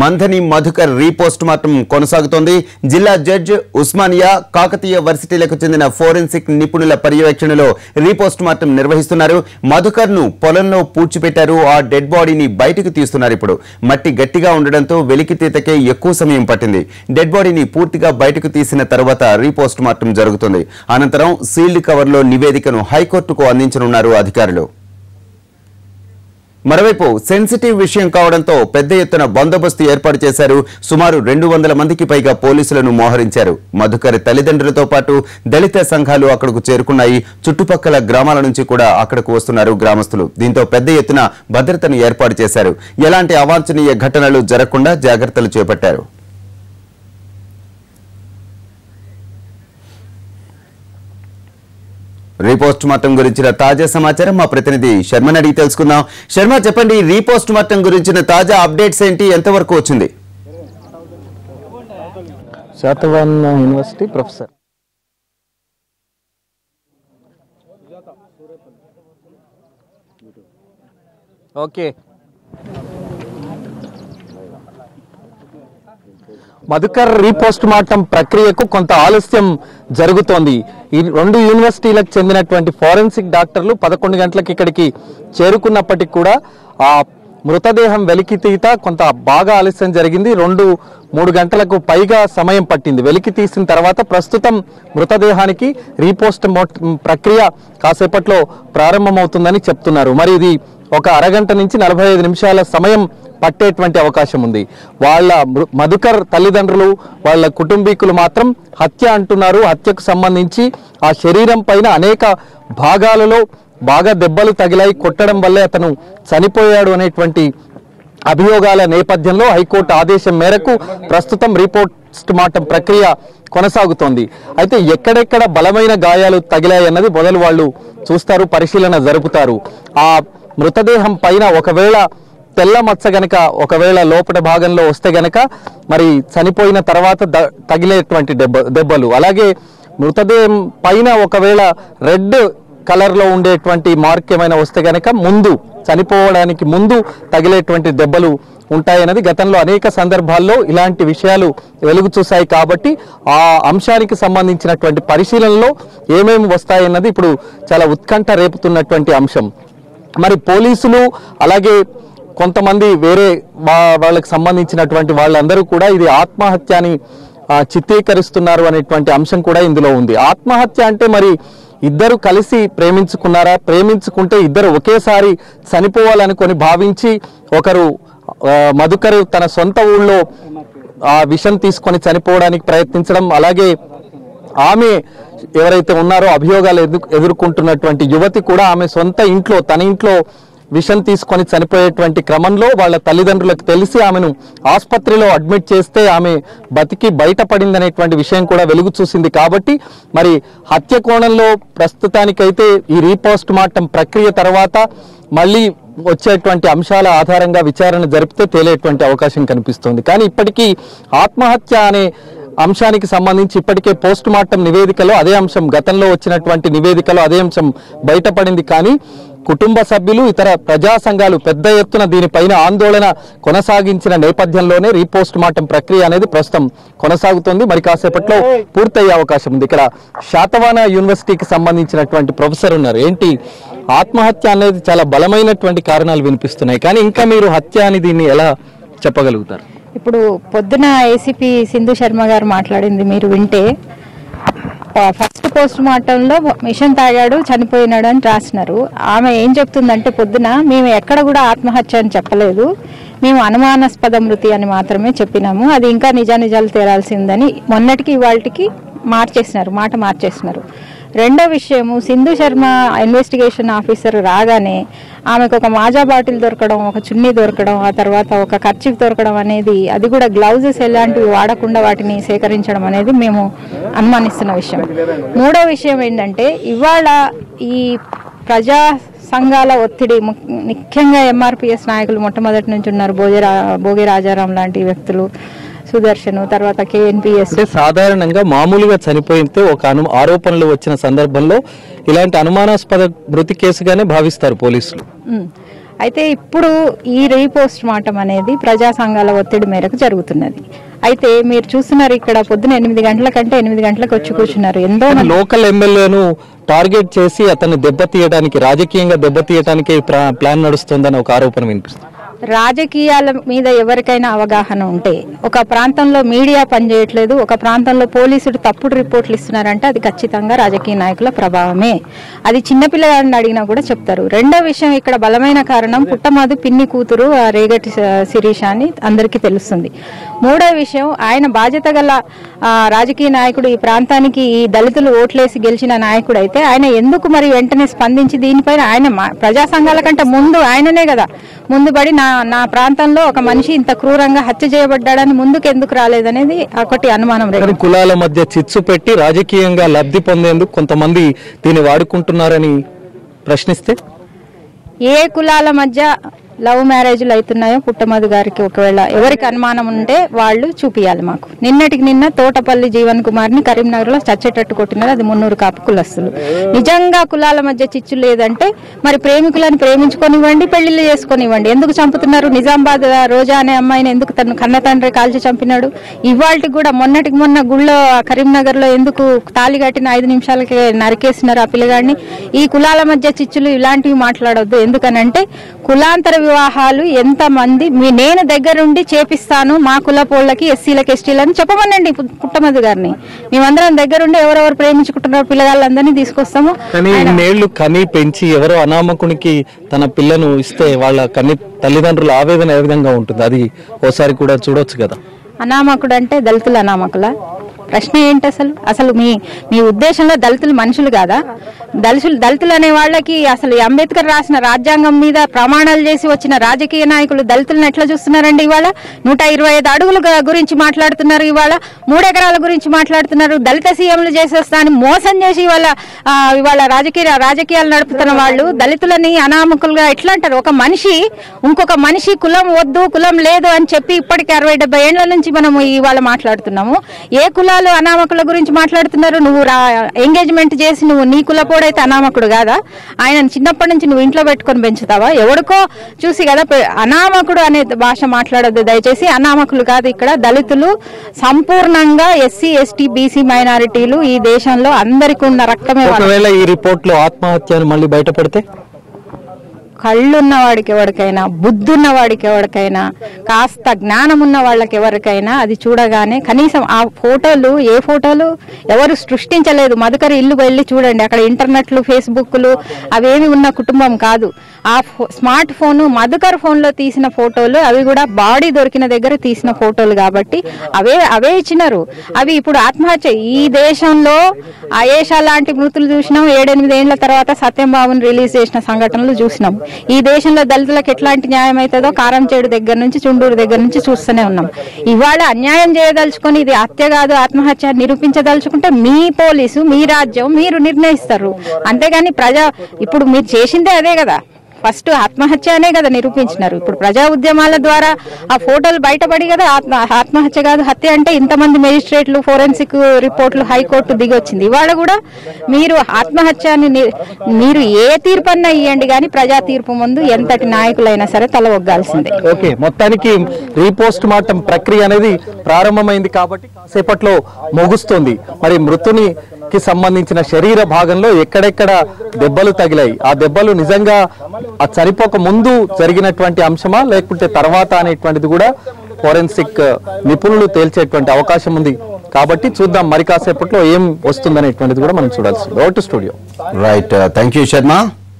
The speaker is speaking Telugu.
మంథని మధుకర్ రీపోస్ట్ మార్టం కొనసాగుతోంది. జిల్లా జడ్జ్ ఉస్మానియా కాకతీయ వర్సిటీలకు చెందిన ఫోరెన్సిక్ నిపుణుల పర్యవేక్షణలో రీపోస్ట్ మార్టం నిర్వహిస్తున్నారు. మధుకర్ను పొలంలో పూడ్చిపెట్టారు. ఆ డెడ్ బాడీని బయటకు తీస్తున్నారు ఇప్పుడు. మట్టి గట్టిగా ఉండడంతో వెలికితీతకే ఎక్కువ సమయం పట్టింది. డెడ్ బాడీని పూర్తిగా బయటకు తీసిన తర్వాత రీపోస్ట్ మార్టం జరుగుతుంది. అనంతరం సీల్డ్ కవర్లో నివేదికను హైకోర్టుకు అందించనున్నారు అధికారులు. మరోవైపు సెన్సిటివ్ విషయం కావడంతో పెద్ద ఎత్తున బందోబస్తు ఏర్పాటు చేశారు. సుమారు రెండు వందల మందికి పైగా పోలీసులను మోహరించారు. మధుకరి తల్లిదండ్రులతో పాటు దళిత సంఘాలు అక్కడకు చేరుకున్నాయి. చుట్టుపక్కల గ్రామాల నుంచి కూడా అక్కడకు వస్తున్నారు గ్రామస్తులు. దీంతో పెద్ద ఎత్తున భద్రతను ఏర్పాటు చేశారు. ఎలాంటి అవాంఛనీయ ఘటనలు జరగకుండా జాగ్రత్తలు చేపట్టారు. రీపోస్ట్ మార్టం గురించిన తాజా సమాచారం మా ప్రతినిధి శర్మని అడిగి తెలుసుకుందాం. శర్మ చెప్పండి రీపోస్ట్ మార్టం గురించిన తాజా అప్డేట్స్ ఏంటి? ఎంతవరకు వచ్చింది? Satavahana university professor. Okay. Madhukar re postmortem ప్రక్రియకు కొంత ఆలస్యం జరుగుతోంది. ఈ రెండు యూనివర్సిటీలకు చెందినటువంటి ఫోరెన్సిక్ డాక్టర్లు పదకొండు గంటలకు ఇక్కడికి చేరుకున్నప్పటికీ కూడా ఆ మృతదేహం వెలికితీత కొంత బాగా ఆలస్యం జరిగింది. రెండు మూడు గంటలకు పైగా సమయం పట్టింది. వెలికి తీసిన తర్వాత ప్రస్తుతం మృతదేహానికి రీపోస్ట్ ప్రక్రియ కాసేపట్లో ప్రారంభమవుతుందని చెప్తున్నారు. మరి ఇది ఒక అరగంట నుంచి నలభై ఐదు నిమిషాల సమయం పట్టేటువంటి అవకాశం ఉంది. వాళ్ళ మృ- మధుకర్ తల్లిదండ్రులు వాళ్ళ కుటుంబీకులు మాత్రం హత్య అంటున్నారు. హత్యకు సంబంధించి ఆ శరీరం పైన అనేక భాగాలలో బాగా దెబ్బలు తగిలాయి కొట్టడం వల్లే అతను చనిపోయాడు అనేటువంటి అభియోగాల నేపథ్యంలో హైకోర్టు ఆదేశం మేరకు ప్రస్తుతం రిపోర్ట్ మార్టం ప్రక్రియ కొనసాగుతోంది. అయితే ఎక్కడెక్కడ బలమైన గాయాలు తగిలాయన్నది మొదలు వాళ్ళు చూస్తారు పరిశీలన జరుపుతారు. ఆ మృతదేహం పైన ఒకవేళ తెల్ల మచ్చ గనక ఒకవేళ లోపల భాగంలో వస్తే గనక మరి చనిపోయిన తర్వాత ద- తగిలేటువంటి దెబ్బ దెబ్బలు. అలాగే మృతదేహం పైన ఒకవేళ రెడ్ కలర్లో ఉండేటువంటి మార్క్ ఏమైనా వస్తే గనక ముందు చనిపోవడానికి ముందు తగిలేటువంటి దెబ్బలు ఉంటాయన్నది గతంలో అనేక సందర్భాల్లో ఇలాంటి విషయాలు వెలుగు చూశాయి కాబట్టి ఆ అంశానికి సంబంధించినటువంటి పరిశీలనలో ఏమేమి వస్తాయన్నది ఇప్పుడు చాలా ఉత్కంఠ రేపుతున్నటువంటి అంశం. మరి పోలీసులు అలాగే కొంతమంది వేరే వాళ్ళకి సంబంధించినటువంటి వాళ్ళందరూ కూడా ఇది ఆత్మహత్య అని చిత్రీకరిస్తున్నారు అనేటువంటి అంశం కూడా ఇందులో ఉంది. ఆత్మహత్య అంటే మరి ఇద్దరు కలిసి ప్రేమించుకున్నారా? ప్రేమించుకుంటే ఇద్దరు ఒకేసారి చనిపోవాలనుకొని భావించి ఒకరు మధుకరు తన సొంత ఊళ్ళో ఆ విషం తీసుకొని చనిపోవడానికి ప్రయత్నించడం అలాగే ఆమె ఎవరైతే ఉన్నారో అభియోగాలు ఎదు- ఎదుర్కొంటున్నటువంటి యువతి కూడా ఆమె సొంత ఇంట్లో తన ఇంట్లో విషం తీసుకొని చనిపోయేటువంటి క్రమంలో వాళ్ళ తల్లిదండ్రులకు తెలిసి ఆమెను ఆసుపత్రిలో అడ్మిట్ చేస్తే ఆమె బతికి బయటపడిందనేటువంటి విషయం కూడా వెలుగు చూసింది కాబట్టి మరి హత్య కోణంలో ప్రస్తుతానికైతే ఈ రీపోస్ట్ మార్టం ప్రక్రియ తర్వాత మళ్ళీ వచ్చేటువంటి అంశాల ఆధారంగా విచారణ జరిపితే తేలేటువంటి అవకాశం కనిపిస్తుంది. కానీ ఇప్పటికీ ఆత్మహత్య అనే అంశానికి సంబంధించి ఇప్పటికే పోస్ట్ మార్టం నివేదికలో అదే అంశం గతంలో వచ్చినటువంటి నివేదికలో అదే అంశం బయటపడింది. కానీ కుటుంబ సభ్యులు ఇతర ప్రజా సంఘాలు పెద్ద ఎత్తున దీనిపైన ఆందోళన కొనసాగించిన నేపథ్యంలోనే రీపోస్ట్ మార్టం ప్రక్రియ అనేది ప్రస్తుతం కొనసాగుతోంది. మరి కాసేపట్లో పూర్తయ్యే అవకాశం ఉంది. ఇక్కడ శాతవాన యూనివర్సిటీకి సంబంధించినటువంటి ప్రొఫెసర్ ఉన్నారు. ఏంటి? ఆత్మహత్య అనేది చాలా బలమైనటువంటి కారణాలు వినిపిస్తున్నాయి. కానీ ఇంకా మీరు హత్య అని దీన్ని ఎలా చెప్పగలుగుతారు? ఇప్పుడు పొద్దున ఏసీపీ సింధు శర్మ గారు మాట్లాడింది మీరు వింటే ఫస్ట్ పోస్ట్ మార్టంలో మిషన్ తాగాడు చనిపోయినాడు అని రాసినారు. ఆమె ఏం చెప్తుందంటే పొద్దున మేము ఎక్కడ కూడా ఆత్మహత్య అని చెప్పలేదు. మేము అనుమానాస్పద మృతి అని మాత్రమే చెప్పినాము. అది ఇంకా నిజానిజాలు తేరాల్సిందని మొన్నటికి ఇవాళకి మార్చేసినారు. మాట మార్చేసినారు. రెండో విషయము సింధు శర్మ ఇన్వెస్టిగేషన్ ఆఫీసర్ రాగానే ఆమెకు ఒక మాజా బాటిల్ దొరకడం ఒక చున్నీ దొరకడం ఆ తర్వాత ఒక ఖర్చీఫ్ దొరకడం అనేది అది కూడా గ్లౌజెస్ ఎలాంటివి వాడకుండా వాటిని సేకరించడం అనేది మేము అనుమానిస్తున్న విషయం. మూడో విషయం ఏంటంటే ఇవాళ ఈ ప్రజా సంఘాల ఒత్తిడి ముఖ్యంగా ఎంఆర్పిఎస్ నాయకులు మొట్టమొదటి నుంచి ఉన్నారు భోజరా భోగి రాజారాం లాంటి వ్యక్తులు. సుదర్శన్ తర్వాత కేఎన్పిఎస్ అంటే సాధారణంగా మామూలుగా చనిపోయితే ఒక అను ఆరోపణలు వచ్చిన సందర్భంలో ఇలాంటి అనుమానాస్పద మృతి కేసుగానే భావిస్తారు పోలీసులు. అయితే ఇప్పుడు ఈ రీపోస్ట్ మార్టం అనేది ప్రజా సంఘాల ఒత్తిడి మేరకు జరుగుతున్నది. అయితే మీరు చూస్తున్నారు ఇక్కడ పొద్దున ఎనిమిది గంటల కంటే ఎనిమిది గంటలకు వచ్చి కూర్చున్నారు. ఎంతో లోకల్ ఎమ్మెల్యేను టార్గెట్ చేసి అతన్ని దెబ్బతీయడానికి రాజకీయంగా దెబ్బతీయడానికి ప్లాన్ నడుస్తుందని ఒక ఆరోపణ వినిపిస్తుంది. రాజకీయాల మీద ఎవరికైనా అవగాహన ఉంటే ఒక ప్రాంతంలో మీడియా పనిచేయట్లేదు ఒక ప్రాంతంలో పోలీసులు తప్పుడు రిపోర్ట్లు ఇస్తున్నారంటే అది ఖచ్చితంగా రాజకీయ నాయకుల ప్రభావమే. అది చిన్నపిల్లగాడిని అడిగినా కూడా చెప్తారు. రెండో విషయం ఇక్కడ బలమైన కారణం పుట్టమాదు పిన్ని కూతురు రేగటి స- శిరీష అని అందరికీ తెలుస్తుంది. మూడో విషయం ఆయన బాధ్యత గల రాజకీయ నాయకుడు ఈ ప్రాంతానికి ఈ దళితులు ఓట్లేసి గెలిచిన నాయకుడు అయితే ఆయన ఎందుకు మరి వెంటనే స్పందించి దీనిపైన ఆయన మా- ప్రజా సంఘాల కంటే ముందు ఆయననే కదా. ముందుబడి నా నా ప్రాంతంలో ఒక మనిషి ఇంత క్రూరంగా హత్య చేయబడ్డాడని ముందుకు ఎందుకు రాలేదనేది ఒకటి అనుమానం రేపు కులాల మధ్య చిచ్చు పెట్టి రాజకీయంగా లబ్ధి పొందేందుకు కొంతమంది దీన్ని వాడుకుంటున్నారని ప్రశ్నిస్తే? ఏ కులాల మధ్య లవ్ మ్యారేజ్లు అవుతున్నాయో పుట్టమధు గారికి ఒకవేళ ఎవరికి అనుమానం ఉంటే వాళ్ళు చూపియాలి మాకు. నిన్నటికి నిన్న తోటపల్లి జీవన్ కుమార్ని కరీంనగర్లో చచ్చేటట్టు కొట్టినారు. అది మున్నూరు కాపు కులస్తులు. నిజంగా కులాల మధ్య చిచ్చు లేదంటే మరి ప్రేమికులను ప్రేమించుకొనివ్వండి పెళ్ళిళ్ళు చేసుకొనివ్వండి. ఎందుకు చంపుతున్నారు? నిజామాబాద్ రోజా అనే అమ్మాయిని ఎందుకు తను కన్న తండ్రి కాల్చి చంపినాడు? ఇవాళకి కూడా మొన్నటికి మొన్న గుళ్ళో కరీంనగర్లో ఎందుకు తాళి కట్టిన ఐదు నిమిషాలకి నరికేసినారు ఆ పిల్లగాడిని? ఈ కులాల మధ్య చిచ్చులు ఇలాంటివి మాట్లాడొద్దు. ఎందుకనంటే కులాంతర వివాహాలు ఎంత మంది మీ నేను దగ్గరుండి చేపిస్తాను మా కులపోళ్ళకి ఎస్సీలకి ఎస్టీలని చెప్పమనండి పుట్టమధు గారిని. మేమందరం దగ్గరుండి ఎవరెవరు ప్రేమించుకుంటున్నారు పిల్లగాళ్ళందరినీ తీసుకొస్తాము. కానీ ఇన్నేళ్ళు కని పెంచి ఎవరో అనామకునికి తన పిల్లను ఇస్తే వాళ్ళ కన్ని తల్లిదండ్రుల ఆవేదన ఏ విధంగా ఉంటుంది? అది ఓసారి కూడా చూడొచ్చు కదా. అనామకుడు అంటే దళితులు అనామకుల? ప్రశ్న ఏంటి అసలు? అసలు మీ మీ ఉద్దేశంలో దళితులు మనుషులు కాదా? దళితులు దళితులు అనే వాళ్ళకి అసలు అంబేద్కర్ రాసిన రాజ్యాంగం మీద ప్రమాణాలు చేసి వచ్చిన రాజకీయ నాయకులు దళితులను ఎట్లా చూస్తున్నారండి ఇవాళ? నూట ఇరవై ఐదు అడుగుల గురించి మాట్లాడుతున్నారు ఇవాళ. మూడెకరాల గురించి మాట్లాడుతున్నారు. దళిత సీఎంలు చేసేస్తా అని మోసం చేసి ఇవాళ ఇవాళ రాజకీయ రాజకీయాలు నడుపుతున్న వాళ్ళు దళితులని అనామకులుగా ఎట్లా అంటారు? ఒక మనిషి ఇంకొక మనిషి కులం వద్దు కులం లేదు అని చెప్పి ఇప్పటికి అరవై డెబ్బై ఏళ్ళ నుంచి మనం ఇవాళ మాట్లాడుతున్నాము. ఏ కులాలు అనామకుల గురించి మాట్లాడుతున్నారు. నువ్వు ఎంగేజ్మెంట్ చేసి నువ్వు నీ కులపోడైతే అనామకుడు కాదా? ఆయన చిన్నప్పటి నుంచి నువ్వు ఇంట్లో పెట్టుకొని పెంచుతావా? ఎవడికో చూసి కదా అనామకుడు అనే భాష మాట్లాడద్దు. దయచేసి అనామకులు కాదు ఇక్కడ. దళితులు సంపూర్ణంగా ఎస్సీ ఎస్టీ బీసీ మైనారిటీలు ఈ దేశంలో అందరికీ ఉన్న రక్తమే వాళ్ళ ఒకవేళ ఈ రిపోర్ట్లో ఆత్మహత్య మళ్ళీ బయటపడితే? కళ్ళున్న వాడికి ఎవరికైనా బుద్ధున్న వాడికి ఎవరికైనా కాస్త జ్ఞానం ఉన్న వాళ్ళకి ఎవరికైనా అది చూడగానే కనీసం ఆ ఫోటోలు ఏ ఫోటోలు ఎవరు సృష్టించలేదు. మధుకరి ఇల్లు వెళ్ళి చూడండి అక్కడ ఇంటర్నెట్లు ఫేస్బుక్లు అవేమి ఉన్న కుటుంబం కాదు. ఆ ఫో- స్మార్ట్ ఫోన్ మధుకర్ ఫోన్లో తీసిన ఫోటోలు అవి కూడా బాడీ దొరికిన దగ్గర తీసిన ఫోటోలు కాబట్టి అవే అవే ఇచ్చినారు. అవి ఇప్పుడు ఆత్మహత్య. ఈ దేశంలో అయేషా లాంటి మృతులు చూసినాం ఏడెనిమిది ఏళ్ళ తర్వాత సత్యం బాబుని రిలీజ్ చేసిన సంఘటనలు చూసినాం. ఈ దేశంలో దళితులకు ఎట్లాంటి న్యాయం అవుతుందో కారంచేడు దగ్గర నుంచి చుండూరు దగ్గర నుంచి చూస్తూనే ఉన్నాం. ఇవాళ అన్యాయం చేయదలుచుకొని ఇది హత్య కాదు ఆత్మహత్య నిరూపించదలుచుకుంటే మీ పోలీసు మీ రాజ్యం మీరు నిర్ణయిస్తారు. అంతేగాని ప్రజా ఇప్పుడు మీరు చేసిందే అదే కదా. ఫస్ట్ ఆత్మహత్య అనే కదా నిరూపించినారు. ఇప్పుడు ప్రజా ఉద్యమాల ద్వారా ఆ ఫోటోలు బయటపడి కదా ఆత్మహత్య కాదు హత్య అంటే ఇంతమంది మెజిస్ట్రేట్లు ఫోరెన్సిక్ రిపోర్ట్లు హైకోర్టు దిగొచ్చింది. ఇవాళ కూడా మీరు ఆత్మహత్య అని మీరు ఏ తీర్పు అన్నా ఇవ్వండి కానీ ప్రజా తీర్పు ముందు ఎంతటి నాయకులైనా సరే తల ఒగ్గాల్సిందే. ఓకే మొత్తానికి రీపోస్ట్ మార్టం ప్రక్రియ అనేది ప్రారంభమైంది కాబట్టి సేపట్లో ముగుస్తుంది. మరి మృతుని కి సంబంధించిన శరీర భాగంలో ఎక్కడెక్కడ దెబ్బలు తగిలాయి. ఆ దెబ్బలు నిజంగా ఆ చనిపోక ముందు జరిగినటువంటి అంశమా? లేకుంటే తర్వాత అనేటువంటిది కూడా ఫోరెన్సిక్ నిపుణులు తేల్చేటువంటి అవకాశం ఉంది. కాబట్టి చూద్దాం మరి కాసేపట్లో ఏం వస్తుందనేటువంటిది కూడా మనం చూడాల్సింది. Vote studio. Right thank you Sharma